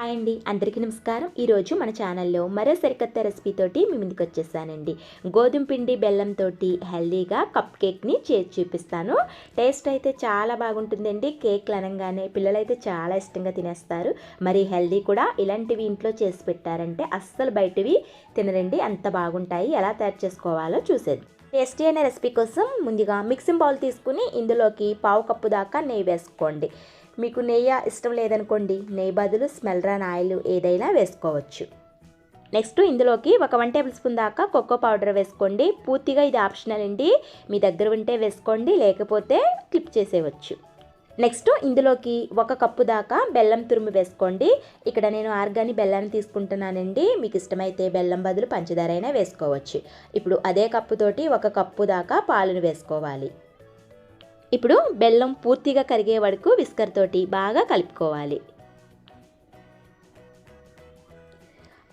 Hi అండి. అందరికీ నమస్కారం. ఈరోజు మన ఛానల్లో మరో సరికొత్త రెసిపీతోటి మీ ముందుకు వచ్చేసానండి. గోధుమ పిండి బెల్లంతో హెల్దీగా కప్ కేక్ని చేసి చూపిస్తాను. టేస్ట్ అయితే చాలా బాగుంటుందండి. కేక్లు అనగానే పిల్లలైతే చాలా ఇష్టంగా తినేస్తారు. మరి హెల్దీ కూడా ఇలాంటివి ఇంట్లో చేసి పెట్టారంటే అస్సలు బయటవి తినరండి. అంత బాగుంటాయి. ఎలా తయారు చేసుకోవాలో చూసేది టేస్టీ అనే రెసిపీ కోసం ముందుగా మిక్సింగ్ బౌల్ తీసుకుని ఇందులోకి పావు కప్పు దాకా నెయ్యి వేసుకోండి. మీకు నెయ్యి ఇష్టం లేదనుకోండి నెయ్యి బదులు స్మెల్ రాన్ ఆయిల్ ఏదైనా వేసుకోవచ్చు. నెక్స్ట్ ఇందులోకి ఒక వన్ టేబుల్ స్పూన్ దాకా కొక్కో పౌడర్ వేసుకోండి. పూర్తిగా ఇది ఆప్షనల్ అండి. మీ దగ్గర ఉంటే వేసుకోండి లేకపోతే క్లిప్ చేసేవచ్చు నెక్స్ట్ ఇందులోకి ఒక కప్పు దాకా బెల్లం తురుము వేసుకోండి. ఇక్కడ నేను ఆర్గాని బెల్లాన్ని తీసుకుంటున్నానండి. మీకు ఇష్టమైతే బెల్లం బదులు పంచదార అయినా వేసుకోవచ్చు. ఇప్పుడు అదే కప్పుతోటి ఒక కప్పు దాకా పాలను వేసుకోవాలి. ఇప్పుడు బెల్లం పూర్తిగా కరిగే వరకు విస్కర్ తోటి బాగా కలుపుకోవాలి.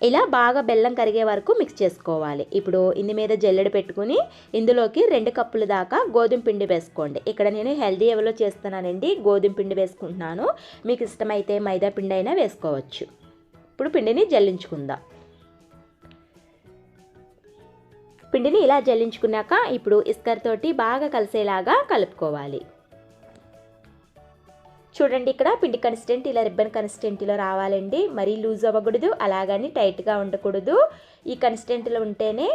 ఇలా బాగా బెల్లం కరిగే వరకు మిక్స్ చేసుకోవాలి. ఇప్పుడు ఇంది మీద జల్లెడ పెట్టుకుని ఇందులోకి రెండు కప్పుల దాకా గోధుమ పిండి వేసుకోండి. ఇక్కడ నేను హెల్దీ ఎవలో చేస్తున్నానండి గోధుమ పిండి వేసుకుంటున్నాను. మీకు ఇష్టమైతే మైదా పిండి అయినా వేసుకోవచ్చు. ఇప్పుడు పిండిని జల్లించుకుందాం. పిండిని ఇలా జల్లించుకున్నాక ఇప్పుడు ఇస్కర్ తోటి బాగా కలిసేలాగా కలుపుకోవాలి. చూడండి ఇక్కడ పిండి కన్సిస్టెంట్ ఇలా రిబ్బన్ కన్సిస్టెంట్లో రావాలండి. మరీ లూజ్ అవ్వకూడదు అలాగని టైట్గా ఉండకూడదు. ఈ కన్సిస్టెంట్లో ఉంటేనే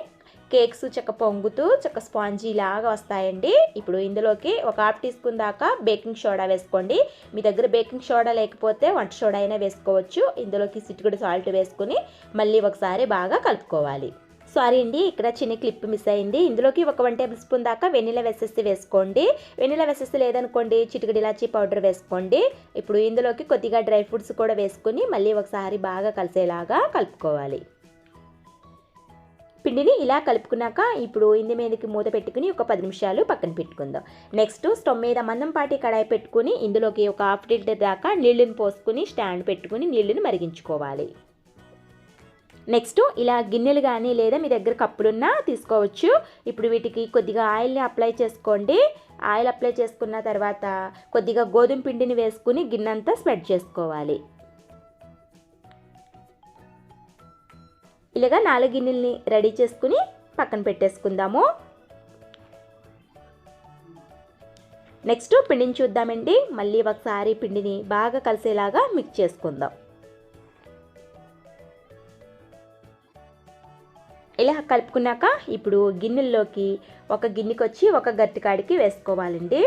కేక్స్ చక్క పొంగుతూ చక్క స్పాంజీ లాగా వస్తాయండి. ఇప్పుడు ఇందులోకి ఒక హాఫ్ టీ స్పూన్ దాకా బేకింగ్ సోడా వేసుకోండి. మీ దగ్గర బేకింగ్ సోడా లేకపోతే వంట సోడా అయినా వేసుకోవచ్చు. ఇందులోకి సిట్టుగుడు సాల్ట్ వేసుకుని మళ్ళీ ఒకసారి బాగా కలుపుకోవాలి. సారీ అండి ఇక్కడ చిన్న క్లిప్ మిస్ అయింది. ఇందులోకి ఒక వన్ టేబుల్ స్పూన్ దాకా వెనిలా వెసెస్ వేసుకోండి. వెనిలా వెసెస్ లేదనుకోండి చిటికడి ఇలాచీ పౌడర్ వేసుకోండి. ఇప్పుడు ఇందులోకి కొద్దిగా డ్రై ఫ్రూట్స్ కూడా వేసుకుని మళ్ళీ ఒకసారి బాగా కలిసేలాగా కలుపుకోవాలి. పిండిని ఇలా కలుపుకున్నాక ఇప్పుడు ఇంది మీదకి మూత పెట్టుకుని ఒక పది నిమిషాలు పక్కన పెట్టుకుందాం. నెక్స్ట్ స్టవ్ మీద మందంపాటి కడాయి పెట్టుకుని ఇందులోకి ఒక హాఫ్ లీటర్ దాకా నీళ్ళని పోసుకుని స్టాండ్ పెట్టుకుని నీళ్ళని మరిగించుకోవాలి. నెక్స్ట్ ఇలా గిన్నెలు కానీ లేదా మీ దగ్గర కప్పులున్నా తీసుకోవచ్చు. ఇప్పుడు వీటికి కొద్దిగా ఆయిల్ని అప్లై చేసుకోండి. ఆయిల్ అప్లై చేసుకున్న తర్వాత కొద్దిగా గోధుమ పిండిని వేసుకుని గిన్నెంతా స్ప్రెడ్ చేసుకోవాలి. ఇలాగా నాలుగు గిన్నెల్ని రెడీ చేసుకుని పక్కన పెట్టేసుకుందాము. నెక్స్ట్ పిండిని చూద్దామండి. మళ్ళీ ఒకసారి పిండిని బాగా కలిసేలాగా మిక్స్ చేసుకుందాం. ఇలా కలుపుకున్నాక ఇప్పుడు గిన్నెల్లోకి ఒక గిన్నెకి వచ్చి ఒక గట్టికాడికి వేసుకోవాలండి.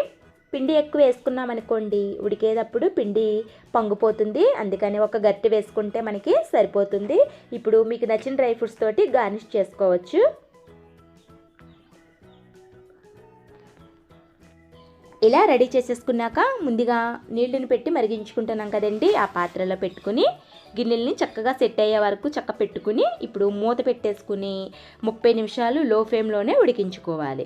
పిండి ఎక్కువ వేసుకున్నాం అనుకోండి ఉడికేటప్పుడు పిండి పొంగిపోతుంది. అందుకని ఒక గట్టి వేసుకుంటే మనకి సరిపోతుంది. ఇప్పుడు మీకు నచ్చిన డ్రై ఫ్రూట్స్ తోటి గార్నిష్ చేసుకోవచ్చు. ఇలా రెడీ చేసేసుకున్నాక ముందుగా నీళ్ళని పెట్టి మరిగించుకుంటున్నాం కదండి. ఆ పాత్రలో పెట్టుకుని గిన్నెల్ని చక్కగా సెట్ అయ్యే వరకు చక్క పెట్టుకుని ఇప్పుడు మూత పెట్టేసుకుని ముప్పై నిమిషాలు లో ఫ్లేమ్లోనే ఉడికించుకోవాలి.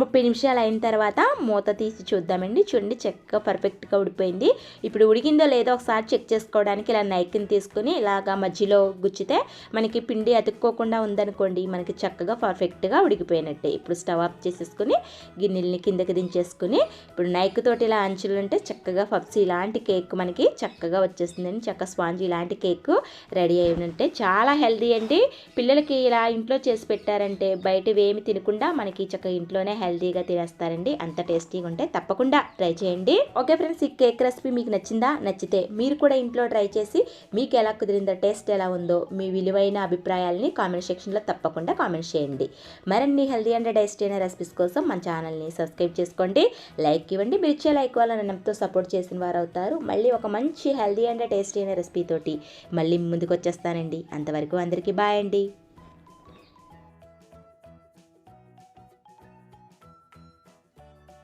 ముప్పై నిమిషాలు అయిన తర్వాత మూత తీసి చూద్దామండి. చూడండి చక్కగా పర్ఫెక్ట్గా ఉడిపోయింది ఇప్పుడు ఉడికిందో లేదో ఒకసారి చెక్ చేసుకోవడానికి ఇలా నైకిని తీసుకుని ఇలాగా మధ్యలో గుచ్చితే మనకి పిండి అతుక్కోకుండా ఉందనుకోండి మనకి చక్కగా పర్ఫెక్ట్గా ఉడికిపోయినట్టే. ఇప్పుడు స్టవ్ ఆఫ్ చేసేసుకుని గిన్నెల్ని కిందకి దించేసుకుని ఇప్పుడు నైక్ తోటి ఇలా అంచులు ఉంటే చక్కగా పప్స్ ఇలాంటి కేక్ మనకి చక్కగా వచ్చేస్తుందండి. చక్క స్పాంజ్ ఇలాంటి కేక్ రెడీ అయినంటే చాలా హెల్దీ అండి. పిల్లలకి ఇలా ఇంట్లో చేసి పెట్టారంటే బయటవి ఏమి తినకుండా మనకి చక్కగా ఇంట్లోనే హెల్తీగా తినేస్తారండి. అంత టేస్టీగా ఉంటే తప్పకుండా ట్రై చేయండి. ఓకే ఫ్రెండ్స్ ఈ కేక్ రెసిపీ మీకు నచ్చిందా? నచ్చితే మీరు కూడా ఇంట్లో ట్రై చేసి మీకు ఎలా కుదిరిందో టేస్ట్ ఎలా ఉందో మీ విలువైన అభిప్రాయాలని కామెంట్ సెక్షన్లో తప్పకుండా కామెంట్ చేయండి. మరిన్ని హెల్తీ అండ్ టేస్టీ అయిన రెసిపీస్ కోసం మన ఛానల్ని సబ్స్క్రైబ్ చేసుకోండి. లైక్ ఇవ్వండి. మీరు ఇచ్చే లైక్ వల్ల నన్నుతో సపోర్ట్ చేసిన వారు అవుతారు. మళ్ళీ ఒక మంచి హెల్తీ అండ్ టేస్టీ అయిన రెసిపీ తోటి మళ్ళీ ముందుకు వచ్చేస్తానండి. అంతవరకు అందరికీ బాయ్ అండి.